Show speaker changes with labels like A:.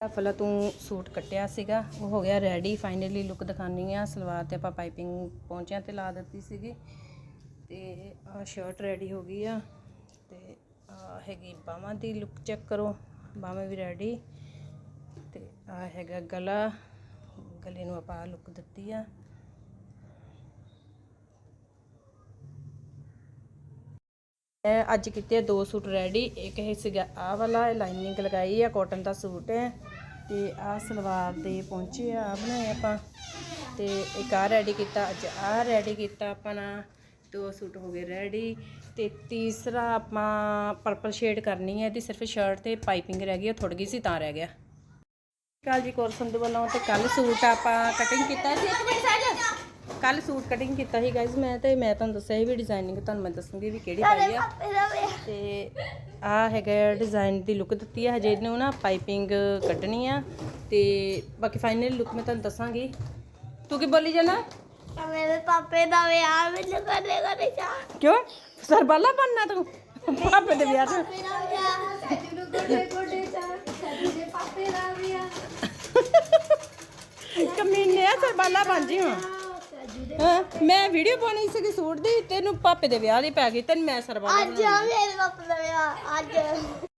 A: ਫਲਾ ਤੂੰ ਸੂਟ ਕੱਟਿਆ ਸੀਗਾ, ਉਹ ਹੋ ਗਿਆ ਰੈਡੀ ਫਾਈਨਲੀ ਲੁੱਕ ਦਿਖਾਣੀ ਆ, ਸਲਵਾਰ ਤੇ ਆਪਾਂ ਪਾਈਪਿੰਗ ਪਹੁੰਚਿਆਂ ਤੇ ਲਾ ਦਿੱਤੀ ਸੀਗੀ। ਤੇ ਆ ਸ਼ਰਟ ਰੈਡੀ ਹੋ ਗਈ ਆ, ਤੇ ਆ ਹੈਗੀ ਬਾਹਾਂ ਦੀ ਲੁੱਕ ਚੈੱਕ ਕਰੋ, ਬਾਹਾਂ ਵੀ ਰੈਡੀ ਤੇ ਆ ਹੈਗਾ ਗਲਾ, ਗਲੇ ਨੂੰ ਆਪਾਂ ਲੁੱਕ ਦਿੱਤੀ ਆ। ਅੱਜ ਕੀਤੇ ਦੋ ਸੂਟ ਰੈਡੀ ਇੱਕ ਇਹ ਸੀਗਾ ਆਹ ਵਾਲਾ ਲਾਈਨਿੰਗ ਲਗਾਈ ਆ ਕਾਟਨ ਦਾ ਸੂਟ ਹੈ। ਤੇ ਆਹ ਸਲਵਾਰ ਦੇ ਪਹੁੰਚੇ ਆ, ਆਹ ਬਣਾਏ ਆਪਾਂ। ਤੇ ਇੱਕ ਆ ਰੈਡੀ ਕੀਤਾ, ਅੱਜ ਆਹ ਰੈਡੀ ਕੀਤਾ ਆਪਾਂ ਨਾ। ਦੋ ਸੂਟ ਹੋ ਗਏ ਰੈਡੀ ਤੇ ਤੀਸਰਾ ਆਪਾਂ ਪਰਪਲ ਸ਼ੇਡ ਕਰਨੀ ਹੈ, ਇਹਦੀ ਸਿਰਫ ਸ਼ਰਟ ਤੇ ਪਾਈਪਿੰਗ ਰਹਿ ਗਈ, ਉਹ ਥੋੜੀ ਗਈ ਸੀ, ਤਾਂ ਰਹਿ ਗਿਆ। ਕਾਲ ਜੀ, ਕੋਰ ਸੰਧੂ ਵੱਲੋਂ ਤੇ ਕੱਲ ਸੂਟ ਆਪਾਂ ਕਟਿੰਗ ਕੀਤਾ ਸੀ। ਇੱਕ ਮਿੰਟ ਸਾਜ ਕੱਲ ਸੂਟ ਕਟਿੰਗ ਕੀਤਾ ਸੀ ਗਾਇਜ਼ ਮੈਂ ਤੇ ਮੈਂ ਤੁਹਾਨੂੰ ਦੱਸਿਆ ਸੀ ਵੀ ਡਿਜ਼ਾਈਨਿੰਗ ਤੁਹਾਨੂੰ ਮੈਂ ਦੱਸੂਗੀ ਵੀ ਕਿਹੜੀ ਪਾਈ ਆ। ਤੇ ਆ ਹੈਗਾ ਡਿਜ਼ਾਈਨ ਦੀ ਲੁੱਕ ਦਿੱਤੀ ਹੈ ਹਜੇ ਇਹਨੂੰ ਨਾ ਪਾਈਪਿੰਗ ਕੱਢਣੀ ਆ। ਤੇ ਬਾਕੀ ਫਾਈਨਲ ਲੁੱਕ ਮੈਂ ਤੁਹਾਨੂੰ ਦੱਸਾਂਗੀ। ਤੂੰ ਕੀ ਬੋਲੀ ਜਾਣਾ?
B: ਮੇਰੇ ਪਾਪੇ ਦਾ ਵਿਆਹ ਮੈਨੂੰ ਕਦੇ ਕਦੇ ਜਾ
A: ਕਿਉਂ? ਸਰਬਾਲਾ ਬਣਨਾ ਤੂੰ? ਪਾਪੇ ਦੇ ਵਿਆਹ 'ਚ।
B: ਮੇਰਾ ਵਿਆਹ ਸੱਜੂ ਨੂੰ ਗੋਡੇ ਗੋਡੇ ਚਾ ਸੱਜੂ ਦੇ ਪਾਪੇ ਦਾ ਵਿਆਹ।
A: ਕਮੀਨੇ ਸਰਬਾਲਾ ਬਣ ਜੀ ਹੁਣ। ਹਾਂ, ਮੈਂ ਵੀਡੀਓ ਪਾਉਣੀ ਸੀਗੀ ਸੂਟ ਦੀ, ਤੈਨੂੰ ਪਾਪੇ ਦੇ ਵਿਆਹ ਦੀ ਪੈ ਗਈ, ਤੈਨੂੰ ਮੈਂ ਸਰਵਾ
B: ਅੱਜ ਆ, ਮੇਰੇ ਪਾਪੇ ਦਾ ਵਿਆਹ, ਅੱਜ।